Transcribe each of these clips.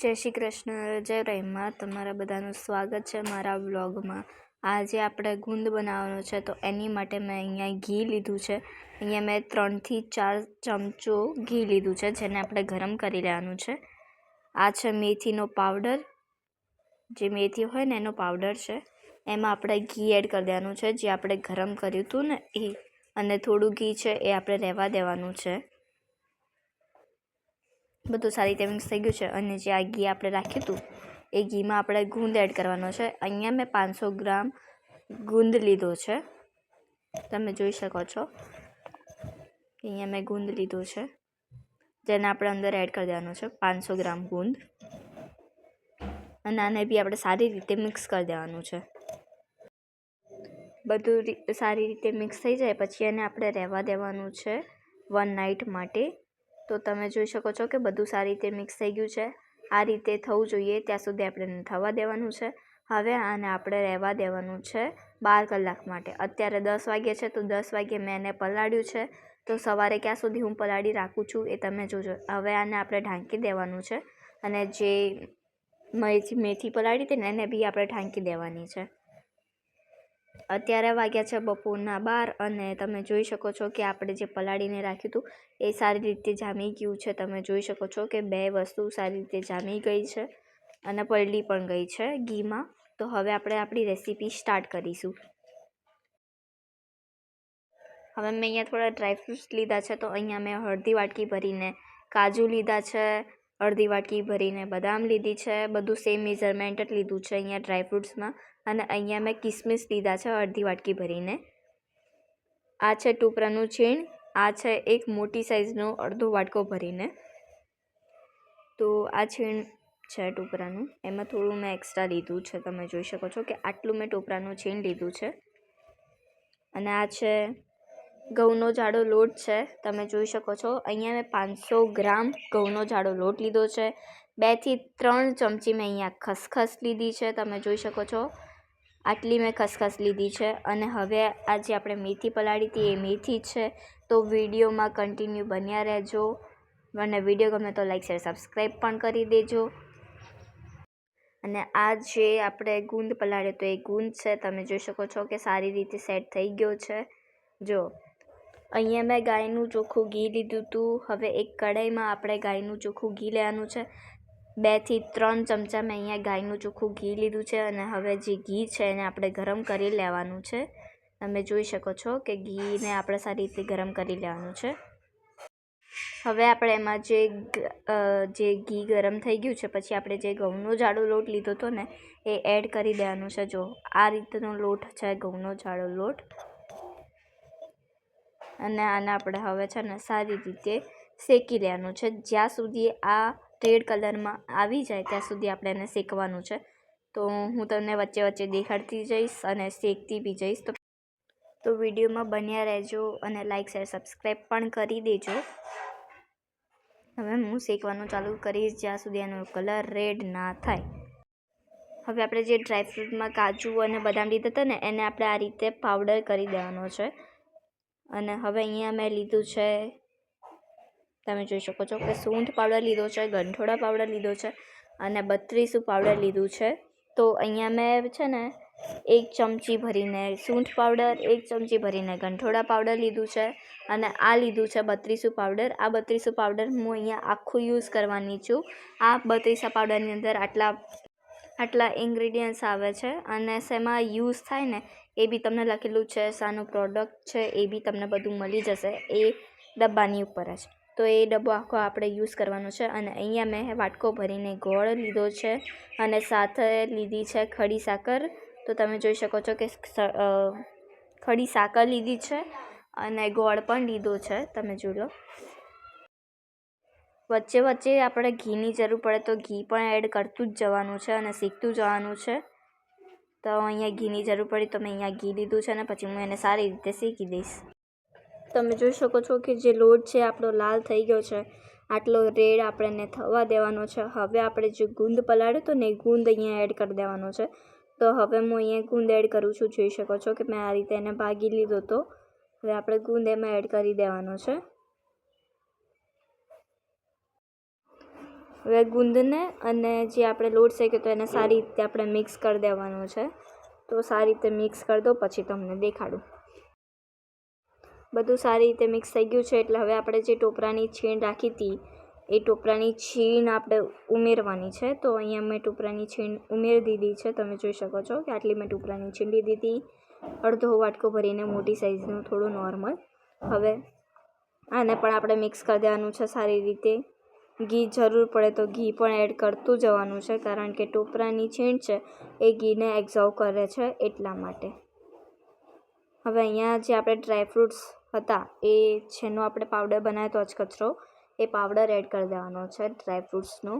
જય શ્રી કૃષ્ણ, જય રહીમાં તમારા બધાનું સ્વાગત છે મારા વ્લોગમાં. આજે આપણે ગુંદ બનાવવાનો છે, તો એની માટે મેં અહીંયા ઘી લીધું છે. અહીંયા મેં ત્રણથી ચાર ચમચો ઘી લીધું છે, જેને આપણે ગરમ કરી લેવાનું છે. આ છે મેથીનો પાવડર. જે મેથી હોય ને, એનો પાવડર છે. એમાં આપણે ઘી એડ કરી દેવાનું છે, જે આપણે ગરમ કર્યું હતું ને એ. અને થોડું ઘી છે, એ આપણે રહેવા દેવાનું છે. બધું સારી રીતે મિક્સ થઈ ગયું છે અને જે આ ઘી આપણે રાખ્યું હતું, એ ઘીમાં આપણે ગુંદ એડ કરવાનો છે. અહીંયા મેં પાંચસો ગ્રામ ગુંદ લીધો છે. તમે જોઈ શકો છો. અહીંયા મેં ગુંદ લીધો છે. જેને આપણે અંદર એડ કરી દેવાનો છે, પાંચસો ગ્રામ ગુંદ. અને આને બી આપણે સારી રીતે મિક્સ કરી દેવાનું છે. બધું સારી રીતે મિક્સ થઈ જાય, પછી એને આપણે રહેવા દેવાનું છે વન નાઇટ માટે. તો તમે જોઈ શકો છો કે બધું સારી રીતે મિક્સ થઈ ગયું છે. આ રીતે થવું જોઈએ, ત્યાં સુધી આપણે થવા દેવાનું છે. હવે આને આપણે રહેવા દેવાનું છે બાર કલાક માટે. અત્યારે દસ વાગ્યે છે, તો દસ વાગ્યે મેં એને પલાળ્યું છે. તો સવારે ક્યાં સુધી હું પલાળી રાખું છું એ તમે જોજો. હવે આને આપણે ઢાંકી દેવાનું છે અને જે મેથી મેથી પલાળી હતી ને, એને બી આપણે ઢાંકી દેવાની છે. અત્યારે વાગ્યા છે બપોરના બાર અને તમે જોઈ શકો છો કે આપણે જે પલાળીને રાખ્યું હતું એ સારી રીતે જામી ગયું છે. તમે જોઈ શકો છો કે બે વસ્તુ સારી રીતે જામી ગઈ છે અને પલળી પણ ગઈ છે ઘીમાં. તો હવે આપણે આપણી રેસીપી સ્ટાર્ટ કરીશું. હવે મેં અહીંયા થોડા ડ્રાયફ્રૂટ્સ લીધા છે તો અહીંયા મેં અડધી વાટકી ભરીને કાજુ લીધા છે, અડધી વાટકી ભરીને બદામ લીધી છે, બધું સેમ મેઝરમેન્ટ જ લીધું છે અહીંયા ડ્રાયફ્રૂટ્સમાં અને અહીંયા મેં કિસમિસ લીધા છે અડધી વાટકી ભરીને. આ છે ટુપરાનું છીણ, આ છે એક મોટી સાઈઝનો અડધો વાટકો ભરીને. તો આ છીણ છે ટોપરાનું એમાં થોડું મેં એક્સ્ટ્રા લીધું છે. તમે જોઈ શકો છો કે આટલું મેં ટોપરાનું છીણ લીધું છે. અને આ છે ઘઉંનો જાડો લોટ છે. તમે જોઈ શકો છો. અહીંયા મેં પાંચસો ગ્રામ ઘઉંનો જાડો લોટ લીધો છે. બેથી ત્રણ ચમચી મેં અહીંયા ખસખસ લીધી છે. તમે જોઈ શકો છો. આટલી મેં ખસખસ લીધી છે અને હવે આ જે આપણે મેથી પલાળી હતી, એ મેથી છે. તો વિડીયોમાં કન્ટિન્યુ બન્યા રહેજો અને વીડિયો ગમે તો લાઈક શેર સબસ્ક્રાઈબ પણ કરી દેજો. અને આ જે આપણે ગુંદ પલાળ્યો તો એ ગુંદ છે, તમે જોઈ શકો છો કે સારી રીતે સેટ થઈ ગયો છે. જો, અહીંયા મેં ગાયનું ચોખ્ખું ઘી લીધું હતું. હવે એક કઢાઈમાં આપણે ગાયનું ચોખ્ખું ઘી લેવાનું છે. બેથી ત્રણ ચમચા મેં અહીંયા ગાયનું ચોખ્ખું ઘી લીધું છે અને હવે જે ઘી છે એને આપણે ગરમ કરી લેવાનું છે. તમે જોઈ શકો છો કે ઘીને આપણે સારી રીતે ગરમ કરી લેવાનું છે. હવે આપણે એમાં જે જે ઘી ગરમ થઈ ગયું છે, પછી આપણે જે ઘઉંનો જાડો લોટ લીધો હતો ને, એ એડ કરી દેવાનું છે. જો, આ રીતનો લોટ છે, ઘઉંનો જાડો લોટ. અને આને આપણે હવે છે ને સારી રીતે શેકી લેવાનું છે. જ્યાં સુધી આ રેડ કલરમાં આવી જાય ત્યાં સુધી આપણે એને શેકવાનું છે. તો હું તમને વચ્ચે વચ્ચે દેખાડતી જઈશ અને શેકતી બી જઈશ. તો તો વિડીયોમાં બન્યા રહેજો અને લાઇક શેર સબસ્ક્રાઈબ પણ કરી દેજો. હવે હું શેકવાનું ચાલુ કરીશ જ્યાં સુધી એનો કલર રેડ ના થાય. હવે આપણે જે ડ્રાયફ્રૂટમાં કાજુ અને બદામ લીધા હતા ને, એને આપણે આ રીતે પાવડર કરી દેવાનો છે. અને હવે અહીંયા મેં લીધું છે તમે જોઈ શકો છો કે સૂંઠ પાવડર લીધો છે, ગંઠોડા પાવડર લીધો છે અને બત્રીસું પાવડર લીધું છે. તો અહીંયા મેં છે ને એક ચમચી ભરીને સૂંઠ પાવડર, એક ચમચી ભરીને ગંઠોડા પાવડર લીધું છે અને આ લીધું છે બત્રીસું પાવડર. આ બત્રીસું પાવડર હું અહીંયા આખું યુઝ કરવાની છું. આ બત્રીસા પાવડરની અંદર આટલા આટલા ઇન્ગ્રીડિયન્ટ્સ આવે છે અને શેમાં યુઝ થાય ને એ બી તમને લખેલું છે, શાનું પ્રોડક્ટ છે એ બી તમને બધું મળી જશે એ ડબ્બાની ઉપર જ. તો એ ડબ્બો આખો આપણે યુઝ કરવાનો છે અને અહીંયા મેં વાટકો ભરીને ગોળ લીધો છે અને સાથે લીધી છે ખડી સાકર. તો તમે જોઈ શકો છો કે ખડી સાકર લીધી છે અને ગોળ પણ લીધો છે, તમે જોઈ લો વચ્ચે વચ્ચે આપણે ઘીની જરૂર પડે તો ઘી પણ એડ કરતું જ જવાનું છે અને શીખતું જવાનું છે. તો અહીંયા ઘીની જરૂર પડી તો મેં અહીંયા ઘી લીધું છે અને પછી હું એને સારી રીતે શીખી દઈશ. તમે જોઈ શકો છો કે જે લોટ છે આપણો લાલ થઈ ગયો છે. આટલો રેડ આપણે એને થવા દેવાનો છે. હવે આપણે જે ગુંદ પલાળ્યો હતો ને એ ગુંદ અહીંયા એડ કરી દેવાનો છે. તો હવે હું અહીંયા ગુંદ એડ કરું છું. જોઈ શકો છો કે મેં આ રીતે એને ભાગી લીધો હતો હવે આપણે ગુંદ એમાં એડ કરી દેવાનો છે. હવે ગુંદને અને જે આપણે લોટ શેક્યો તો એને સારી રીતે આપણે મિક્સ કરી દેવાનો છે. તો સારી રીતે મિક્સ કરી દો, પછી તમને દેખાડું. બધું સારી રીતે મિક્સ થઈ ગયું છે એટલે હવે આપણે જે ટોપરાની છીણ રાખી હતી, એ ટોપરાની છીણ આપણે ઉમેરવાની છે. તો અહીંયા મેં ટોપરાની છીણ ઉમેરી દીધી છે. તમે જોઈ શકો છો કે આટલી મેં ટોપરાની છીણ લીધી હતી. અડધો વાટકો ભરીને મોટી સાઇઝનું થોડું નોર્મલ હવે આને પણ આપણે મિક્સ કરી દેવાનું છે સારી રીતે. ઘી જરૂર પડે તો ઘી પણ એડ કરતું જવાનું છે, કારણ કે ટોપરાની છીણ છે, એ ઘીને એબ્ઝોર્વ કરે છે એટલા માટે. હવે અહીંયા જે આપણે ડ્રાયફ્રૂટ્સ હતા. એ જેનો આપણે પાવડર બનાવ્યો હતો કચરો એ પાવડર એડ કરી દેવાનો છે ડ્રાય ફ્રૂટ્સનો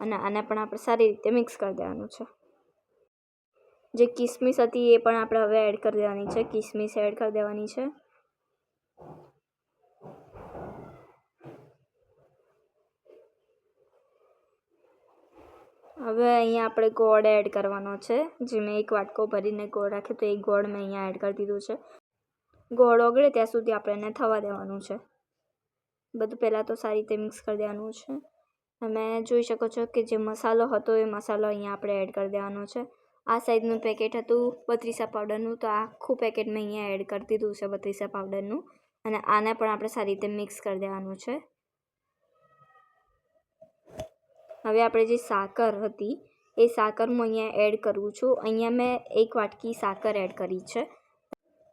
અને આને પણ આપણે સારી રીતે મિક્સ કરી દેવાનું છે. જે કિસમિસ હતી એ પણ આપણે હવે એડ કરી દેવાની છે. કિસમિસ એડ કરી દેવાની છે. હવે અહીંયા આપણે ગોળ એડ કરવાનો છે. જે મેં એક વાટકો ભરીને ગોળ રાખ્યો તો એ ગોળ મેં અહીંયા એડ કરી દીધું છે. ગોળ ઓગળે ત્યાં સુધી આપણે એને થવા દેવાનું છે. બધું પહેલાં તો સારી રીતે મિક્સ કરી દેવાનું છે. તમે જોઈ શકો છો કે જે મસાલો હતો એ મસાલો અહીંયા આપણે એડ કરી દેવાનો છે. આ સાઈઝનું પેકેટ હતું બત્રીસા પાવડરનું તો આખું પેકેટ મેં અહીંયા એડ કરી દીધું છે બત્રીસા પાવડરનું અને આને પણ આપણે સારી રીતે મિક્સ કરી દેવાનું છે. હવે આપણે જે સાકર હતી, એ સાકર હું અહીંયા એડ કરું છું. અહીંયા મેં એક વાટકી સાકર એડ કરી છે.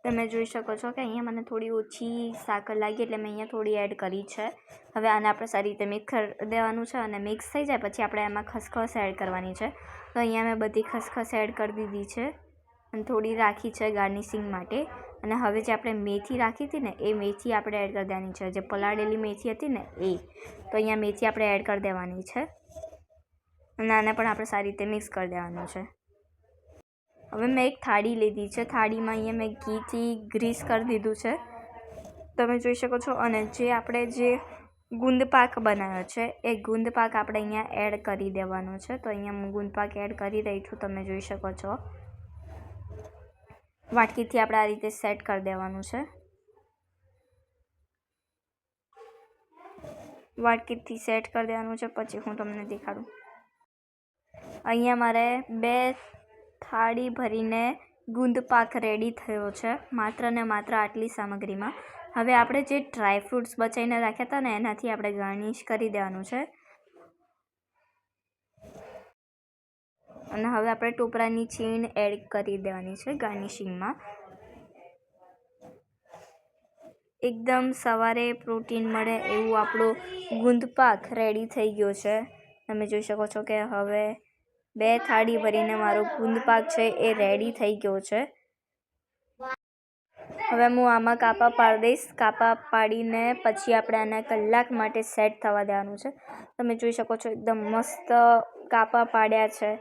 તમે જોઈ શકો છો કે અહીંયા મને થોડી ઓછી સાકર લાગી એટલે મેં અહીંયા થોડી એડ કરી છે. હવે આને આપણે સારી રીતે મિક્સ કરી દેવાનું છે અને મિક્સ થઈ જાય પછી આપણે એમાં ખસખસ એડ કરવાની છે. તો અહીંયા મેં બધી ખસખસ એડ કરી દીધી છે અને થોડી રાખી છે ગાર્નિશિંગ માટે. અને હવે જે આપણે મેથી રાખી હતી ને એ મેથી આપણે એડ કરી દેવાની છે. જે પલાળેલી મેથી હતી ને એ. તો અહીંયા મેથી આપણે એડ કરી દેવાની છે. અને આને પણ આપણે સારી રીતે મિક્સ કરી દેવાનું છે. હવે મેં એક થાળી લીધી છે. થાળીમાં અહીંયા મેં ઘીથી ગ્રીસ કરી દીધું છે. તમે જોઈ શકો છો. અને જે આપણે જે ગુંદ પાક બનાવ્યો છે, એ ગુંદ પાક આપણે અહીંયા એડ કરી દેવાનો છે. તો અહીંયા હું ગુંદ પાક એડ કરી રહી છું. તમે જોઈ શકો છો. વાટકીથી આપણે આ રીતે સેટ કરી દેવાનું છે. વાટકીથી સેટ કરી દેવાનું છે. પછી હું તમને દેખાડું. અહીંયા મારે બે થાળી ભરીને ગુંદ પાક રેડી થયો છે, માત્ર ને માત્ર આટલી સામગ્રીમાં. હવે આપણે જે ડ્રાય ફ્રૂટ્સ બચાવીને રાખ્યા હતા ને, એનાથી આપણે ગાર્નિશ કરી દેવાનું છે. અને હવે આપણે ટોપરાની છીણ એડ કરી દેવાની છે ગાર્નિશિંગમાં એકદમ સવારે પ્રોટીન મળે એવું આપણો ગુંદ પાક રેડી થઈ ગયો છે. તમે જોઈ શકો છો કે હવે બે થાળી ભરીને મારો ગુંદપાક છે એ રેડી થઈ ગયો છે. હવે હું આમાં કાપા પાડી દઈશ. કાપા પાડીને પછી આપણે આને કલાક માટે સેટ થવા દેવાનું છે. તમે જોઈ શકો છો એકદમ મસ્ત કાપા પાડ્યા છે.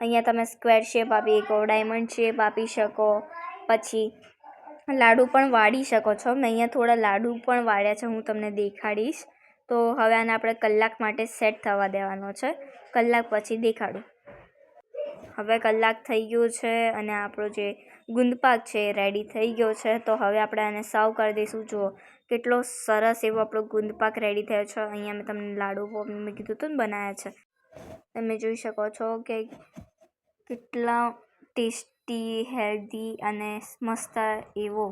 અહીંયા તમે સ્ક્વેર શેપ આપી શકો ડાયમંડ શેપ આપી શકો, પછી લાડુ પણ વાળી શકો છો. મેં અહીંયા થોડા લાડુ પણ વાળ્યા છે, હું તમને દેખાડીશ. તો હવે આને આપણે કલાક માટે સેટ થવા દેવાનો છે. કલાક પછી દેખાડું. હવે કલાક થઈ ગયો છે અને આપણો જે ગુંદપાક છે એ રેડી થઈ ગયો છે. તો હવે આપણે આને સર્વ કરી દઈશું. જુઓ, કેટલો સરસ એવો આપણો ગુંદપાક રેડી થયો છે. અહીંયા મેં તમને લાડુ મેં કીધું હતું ને બનાવ્યા છે. તમે જોઈ શકો છો કે કેટલા ટેસ્ટી, હેલ્ધી અને મસ્ત એવો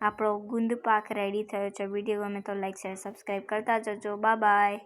આપણો ગુંદ પાક રેડી થયો છે. વીડિયો ગમે તો લાઈક શેર સબસ્ક્રાઈબ કરતા જજો. બા બાય